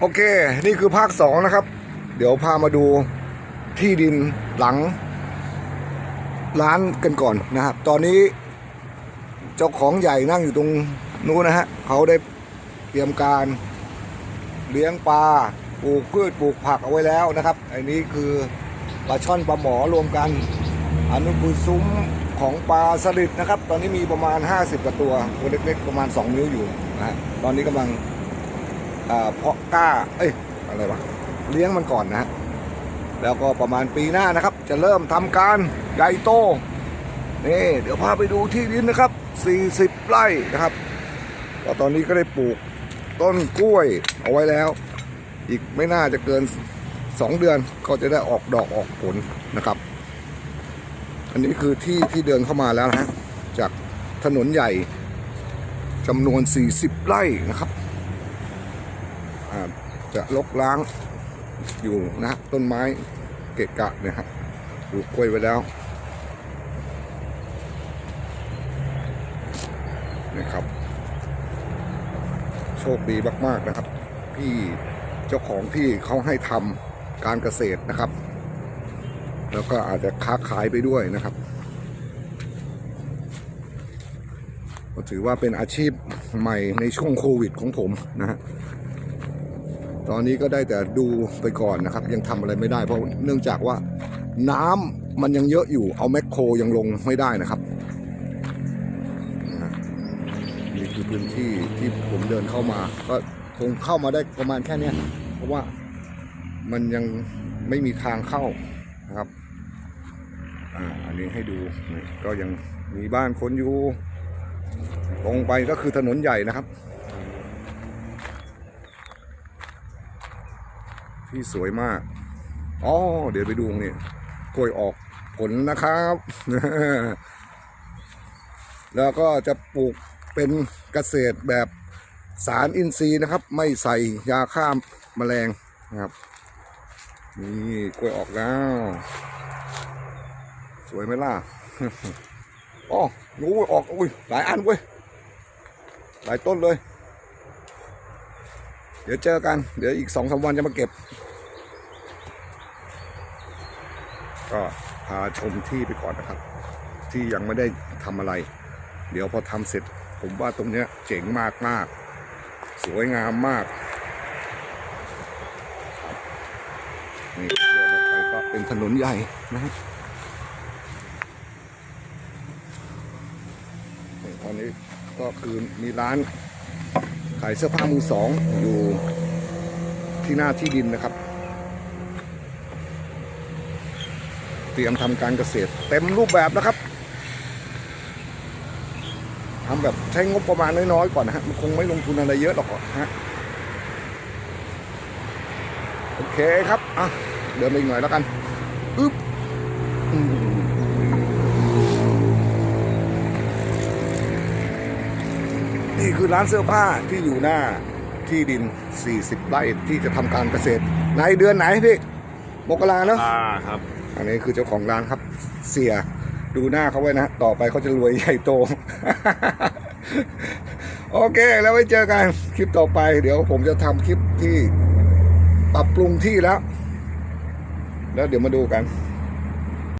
โอเค นี่คือภาคสองนะครับ เดี๋ยวพามาดูที่ดินหลัง ร้านกันก่อนนะครับ ตอนนี้เจ้าของใหญ่นั่งอยู่ตรงนู้นนะฮะเขาได้เตรียมการเลี้ยงปลาปลูกพืชปลูกผักเอาไว้แล้วนะครับ อันนี้คือปลาช่อนปลาหมอรวมกัน อันนี้คือซุ้มของปลาสลิดนะครับ ตอนนี้มีประมาณ 50กว่าตัวตัวเล็กๆประมาณ 2 นิ้วอยู่นะฮะตอนนี้กำลัง เพาะกล้า เอ้ย อะไรวะ เลี้ยงมันก่อนนะแล้วก็ประมาณปีหน้านะครับ จะเริ่มทำการใหญ่โต นี่ เดี๋ยวพาไปดูที่ดินนะครับ 40 ไร่นะครับก็ตอนนี้ก็ได้ปลูกต้นกล้วยเอาไว้แล้ว อีกไม่น่าจะเกิน 2 เดือนก็จะได้ออกดอกออกผลนะครับ อันนี้คือที่ที่เดินเข้ามาแล้วนะจากถนนใหญ่จำนวน 40 ไร่นะครับ จะลกล้างอยู่นะต้นไม้เกะกะเนี่ยฮะปลูกกล้วยไว้แล้วนะครับ โชคดีมากๆนะครับ พี่เจ้าของที่เขาให้ทำการเกษตรนะครับ แล้วก็อาจจะค้าขายไปด้วยนะครับถือว่าเป็นอาชีพใหม่ในช่วงโควิดของผมนะฮะ ตอนนี้ก็ได้แต่ดูไปก่อนนะครับ ยังทำอะไรไม่ได้ เพราะเนื่องจากว่าน้ำมันยังเยอะอยู่ เอาแมคโครยังลงไม่ได้นะครับนี่คือพื้นที่ที่ผมเดินเข้ามา ก็คงเข้ามาได้ประมาณแค่เนี้ยเพราะว่ามันยังไม่มีทางเข้านะครับอ่าอันนี้ให้ดูก็ยังมีบ้านคนอยู่ตรงไปก็คือถนนใหญ่นะครับ ที่สวยมากอ๋อเดี๋ยวไปดูนี่กล้วยออกผลนะครับ แล้วก็จะปลูกเป็นเกษตรแบบสารอินทรีย์นะครับ ไม่ใส่ยาฆ่าแมลงนะครับ นี่กล้วยออกแล้ว สวยไหมล่ะอ๋อหนูออกอุ้ยหลายอันเว้ยหลายต้นเลย ดี๋ยวเจอกัน เดี๋ยวอีกสองสามวันจะมาเก็บ ก็พาชมที่ไปก่อนนะครับ ที่ยังไม่ได้ทำอะไร เดี๋ยวพอทำเสร็จ ผมว่าตรงเนี้ยเจ๋งมากมากสวยงามมากนี่เดินออกไปก็เป็นถนนใหญ่นะฮะตอนนี้ก็คือมีร้าน ขายเสื้อผ้ามือสองอยู่ที่หน้าที่ดินนะครับ เตรียมทำการเกษตร เต็มรูปแบบนะครับทำแบบใช้งบประมาณน้อยๆก่อนนะฮะมันคงไม่ลงทุนอะไรเยอะหรอกฮะโอเคครับอะเดินไปอีกหน่อยแล้วกันอึ๊บอืม นี่คือร้านเสื้อผ้าที่อยู่หน้าที่ดิน 40 ไร่ที่จะทำการเกษตร ในเดือนไหนพี่มกราเนาะ อ่าครับ อันนี้คือเจ้าของร้านครับ เสียดูหน้าเขาไว้นะ ต่อไปเขาจะรวยใหญ่โต โอเค แล้วไว้เจอกันคลิปต่อไป เดี๋ยวผมจะทำคลิปที่ปรับปรุงที่แล้ว แล้วเดี๋ยวมาดูกัน